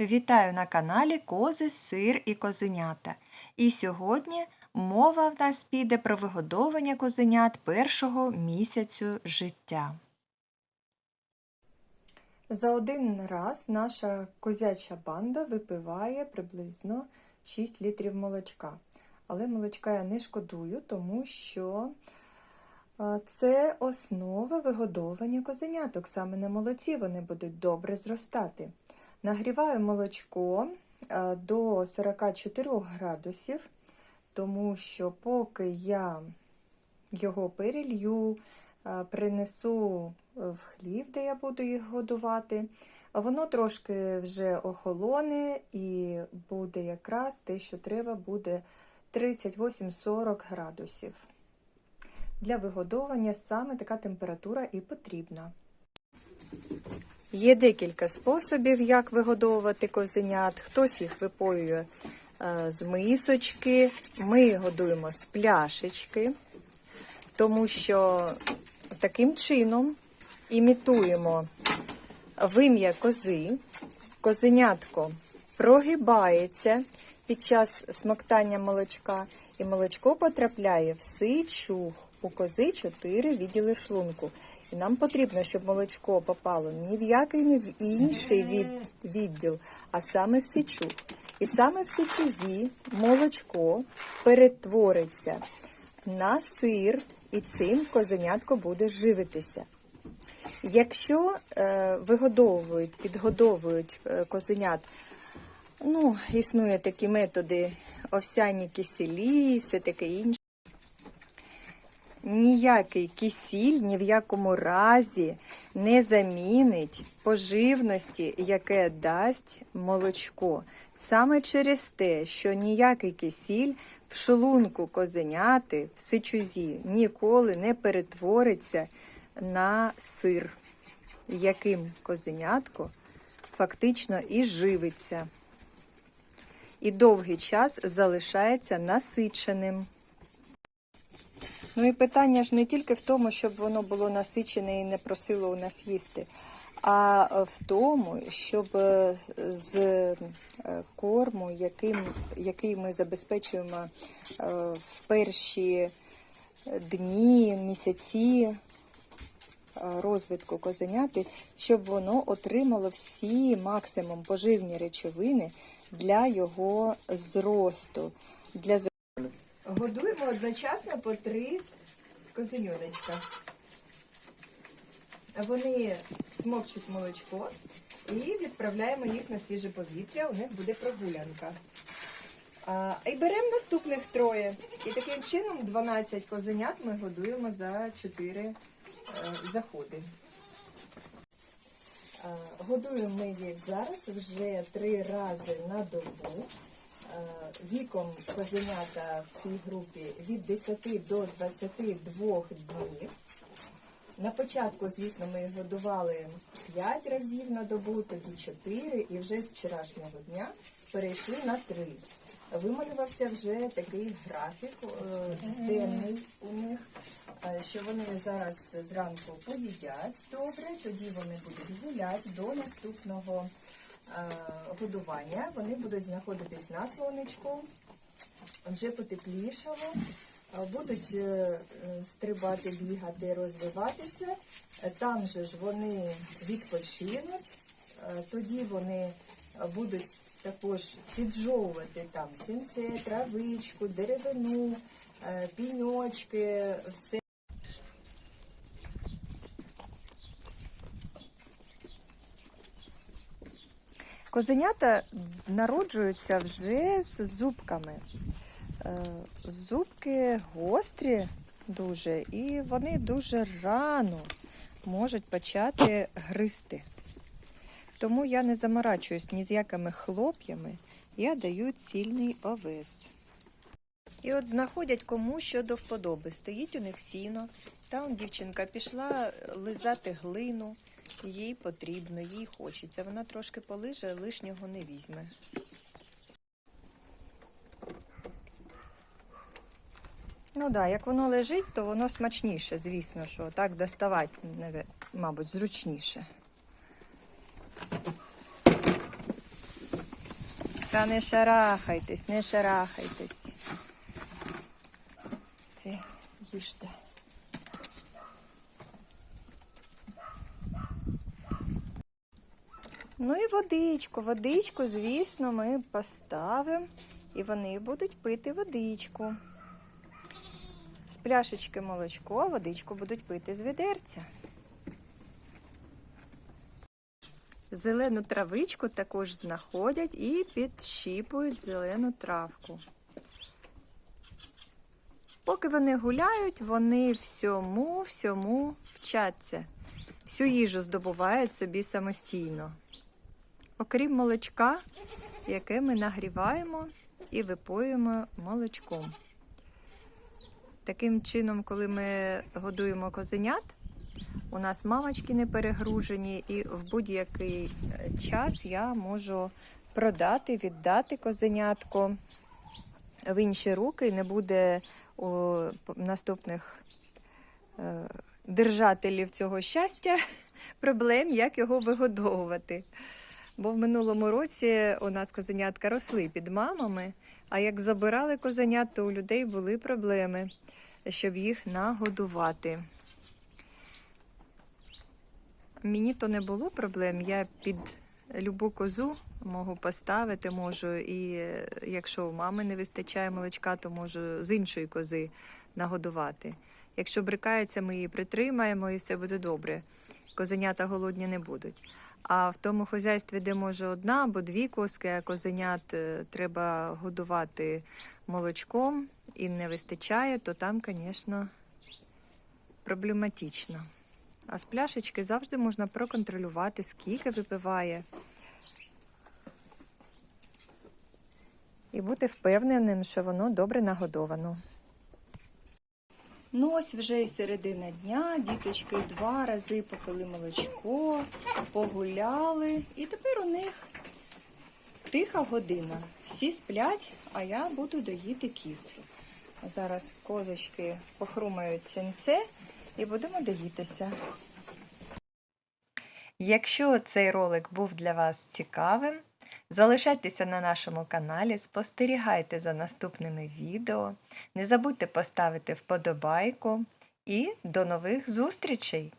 Вітаю на каналі Кози, Сир і Козенята. І сьогодні мова в нас піде про вигодовування козенят першого місяцю життя. За один раз наша козяча банда випиває приблизно 6 літрів молочка. Але молочка я не шкодую, тому що е, це основа вигодовування козеняток. Саме на молоці вони будуть добре зростати. Нагріваю молочко е, до 44 градусів, тому що поки я його перелью, е, принесу в хлів, де я буду їх годувати, воно трошки вже охолоне і буде якраз те, що треба, буде 38-40 градусів. Для вигодовування саме така температура і потрібна. Є декілька способів, як вигодовувати козенят. Хтось їх випоює е, з мисочки, ми годуємо з пляшечки, тому що таким чином імітуємо вим'я кози, козенятко прогибається під час смоктання молочка, і молочко потрапляє в сичух. У кози 4 відділи шлунку. І нам потрібно, щоб молочко попало ні в який не в інший від, відділ, а саме в сечух. І саме в сечузі молочко перетвориться на сир, і цим козенятко буде живитися. Якщо е, вигодовують, підгодовують е, козенят, ну, існує такі методи овсяні киселі, все таке інше. Ніякий кисіль ні в якому разі не замінить поживності, яке дасть молочко. Саме через те, що ніякий кисіль в шлунку козеняти в сичузі ніколи не перетвориться на сир, яким козенятко фактично і живиться. І довгий час залишається насиченим. Ну і питання ж не тільки в тому, щоб воно було насичене і не просило у нас їсти, а в тому, щоб е, з е, корму, яким, який ми забезпечуємо е, в перші дні, місяці розвитку козеняти, щоб воно отримало всі максимум поживні речовини для його зросту. Для Годуємо одночасно по три козеньоночка. Вони смокчуть молочко і відправляємо їх на свіже повітря, у них буде прогулянка. А, І беремо наступних троє. І таким чином 12 козенят ми годуємо за 4 е, заходи. Годуємо ми їх зараз вже три рази на добу. Е, Віком козенята в цій групі від 10 до 22 днів. На початку, звісно, ми їх годували 5 разів на добу, тоді 4, і вже з вчорашнього дня перейшли на 3. Вималювався вже такий графік е, денний у них, е, що вони зараз зранку поїдять добре, тоді вони будуть гуляти до наступного годування. Вони будуть знаходитись на сонечку, вже потеплішало, е, будуть е, е, стрибати, бігати, розвиватися. Е, Там же ж вони відпочинуть, е, тоді вони е, будуть також піджовувати там сінце, травичку, деревину, е, піньочки, все. Козенята народжуються вже з зубками. Е, Зубки гострі дуже, і вони дуже рано можуть почати гризти. Тому я не заморачуюсь ні з якими хлоп'ями, я даю цільний овес. І от знаходять кому що до вподоби. Стоїть у них сіно, там дівчинка пішла лизати глину, їй потрібно, їй хочеться. Вона трошки полиже, лишнього не візьме. Ну так, да, як воно лежить, то воно смачніше, звісно, що так доставати, мабуть, зручніше. Та не шарахайтесь, не шарахайтесь. Все, їжте. Ну і водичку. Водичку, звісно, ми поставимо і вони будуть пити водичку. З пляшечки молочко, водичку будуть пити з відерця. Зелену травичку також знаходять і підщіпують зелену травку. Поки вони гуляють, вони всьому, всьому вчаться. Всю їжу здобувають собі самостійно. Окрім молочка, яке ми нагріваємо і випоюємо молочком. Таким чином, коли ми годуємо козенят, у нас мамочки не перегружені, і в будь-який е, час я можу продати, віддати козенятко в інші руки, не буде у наступних е, держателів цього щастя проблем, як його вигодовувати. Бо в минулому році у нас козенятка росли під мамами, а як забирали козенят, то у людей були проблеми, щоб їх нагодувати. Мені то не було проблем. Я під любу козу можу поставити, можу, і е, якщо у мами не вистачає молочка, то можу з іншої кози нагодувати. Якщо брикається, ми її притримаємо і все буде добре. Козенята голодні не будуть. А в тому хазяйстві, де може одна або дві коски, а козенят е, треба годувати молочком і не вистачає, то там, звісно, проблематично. А з пляшечки завжди можна проконтролювати, скільки випиває. І бути впевненим, що воно добре нагодовано. Ну, ось вже і середина дня, діточки два рази попили молочко, погуляли, і тепер у них тиха година. Всі сплять, а я буду доїти кіз. Зараз козочки похрумають сенце і будемо доїтися. Якщо цей ролик був для вас цікавим, залишайтеся на нашому каналі, спостерігайте за наступними відео, не забудьте поставити вподобайку і до нових зустрічей!